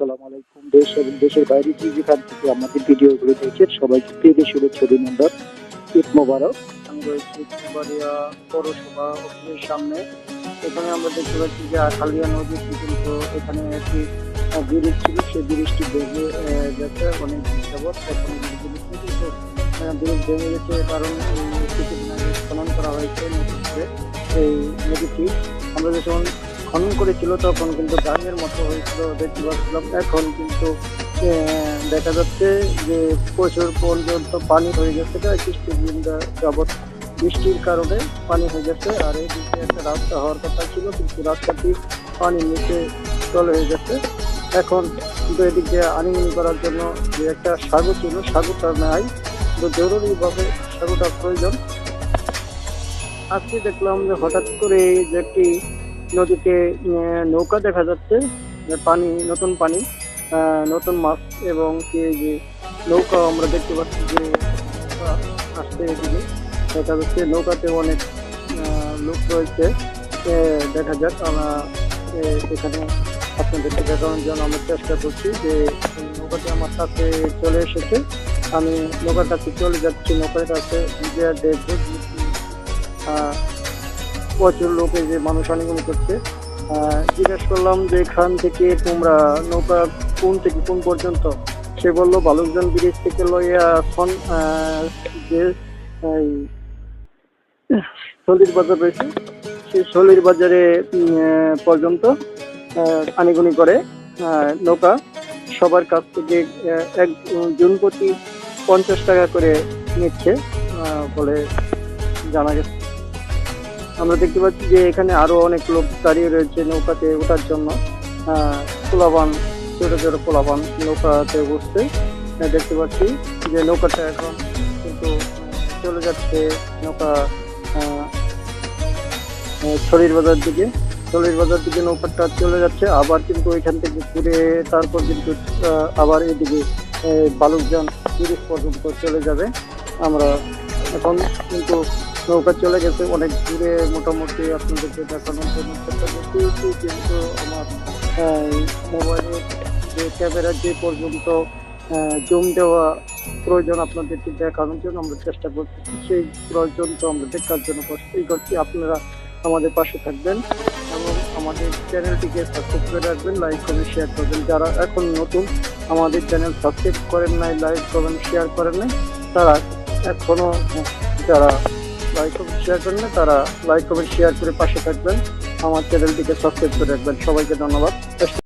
আসসালামু আলাইকুম। দেশ এবং দেশের বাইরে যে যেখান থেকে আমাদের ভিডিওগুলো দেখছেন, সবাইকে প্রীতি শুভেচ্ছা, অভিনন্দন। ঈদ মোবারক। আমি রয়েছি কুমারিয়া পৌরসভা অফিসের সামনে। এখানে আমরা দেখতে পাচ্ছি যে আখালিয়া নদীর কিন্তু এখানে একটি ব্রিজ ছিল। সেই ব্রিজটি ভেঙে গেছে অনেক যাবৎ ব্রিজ ভেঙে গেছে কারণ কিছুদিন আগে খনন করা হয়েছে নদীতে। এই নদীটি আমরা যখন খনন করেছিল তখন কিন্তু গাঙের মতো হয়েছিল দেখতে পাচ্ছিলাম এখন কিন্তু দেখা যাচ্ছে যে প্রচুর পর্যন্ত পানি হয়ে গেছে, প্রায় বৃষ্টির দিন যা- যাবৎ। বৃষ্টির কারণে পানি হয়ে গেছে, আর এই দিকে একটা রাস্তা হওয়ার কথা ছিল, কিন্তু রাস্তাটি পানির নিচে চলে হয়ে গেছে। এখন কিন্তু এদিকে আনিমনি করার জন্য যে একটা সাগর ছিল সাগরটা নাই, কিন্তু জরুরিভাবে সাগরটার প্রয়োজন। আজকে দেখলাম যে হঠাৎ করে যে একটি নদীতে নৌকা দেখা যাচ্ছে পানি, নতুন পানি নতুন মাছ এবং কি যে নৌকা আমরা দেখতে পাচ্ছি যে আসছে এদিকে দেখা যাচ্ছে নৌকাতে অনেক লোক রয়েছে দেখা যাক আমরা এখানে আপনাদেরকে দেখানোর জন্য আমরা চেষ্টা করছি যে নৌকাটি আমার কাছে চলে এসেছে। আমি নৌকার কাছে চলে যাচ্ছি, নৌকার কাছে যে দেখব প্রচুর লোকে যে মানুষ আনুগমন করছে জিজ্ঞেস করলাম যে এখান থেকে তোমরা নৌকা কোন থেকে কোন পর্যন্ত? সে বলল বালুকজন ব্রিজ থেকে লইয়া এখন যে, এই, সলির বাজার রয়েছে, সেই সলির বাজারে পর্যন্ত আনিগুনি করে নৌকা। সবার কাছ থেকে এক জুন প্রতি পঞ্চাশ টাকা করে নিচ্ছে বলে জানা গেছে। আমরা দেখতে পাচ্ছি যে এখানে আরও অনেক লোক দাঁড়িয়ে রয়েছে নৌকাতে ওঠার জন্য। পোলাবান ছোট ছোট পোলাবান নৌকাতে আহ, দেখতে পাচ্ছি যে নৌকাটা এখন কিন্তু চলে যাচ্ছে নৌকা ছড়ির বাজার দিকে। ছড়ির বাজার দিকে নৌকাটা চলে যাচ্ছে। আবার কিন্তু ওইখান থেকে ঘুরে তারপর কিন্তু আবার এদিকে বালুকজন তিরিশ পর্যন্ত চলে যাবে। আমরা এখন কিন্তু নৌকা চলে গেছে, অনেক দূরে মোটামুটি আপনাদেরকে দেখানোর জন্য চেষ্টা করছি। কিন্তু আমার মোবাইলের যে ক্যামেরা যে পর্যন্ত জুম দেওয়া প্রয়োজন আপনাদেরকে দেখানোর জন্য আমরা চেষ্টা করছি, সেই প্রয়োজন তো আমরা দেখার জন্য কষ্টই করছি। আপনারা আমাদের পাশে থাকবেন এবং আমাদের চ্যানেলটিকে সাবস্ক্রাইব করে রাখবেন লাইক করবেন শেয়ার করবেন। যারা এখন নতুন, আমাদের চ্যানেল সাবস্ক্রাইব করেন নাই লাইক করবেন শেয়ার করেন নাই, তারা এখনও যারা লাইক কমেন্ট শেয়ার করলে তারা লাইক কমেন্ট শেয়ার করে পাশে থাকবেন। আমার চ্যানেলটিকে সাবস্ক্রাইব করে রাখবেন। সবাইকে ধন্যবাদ।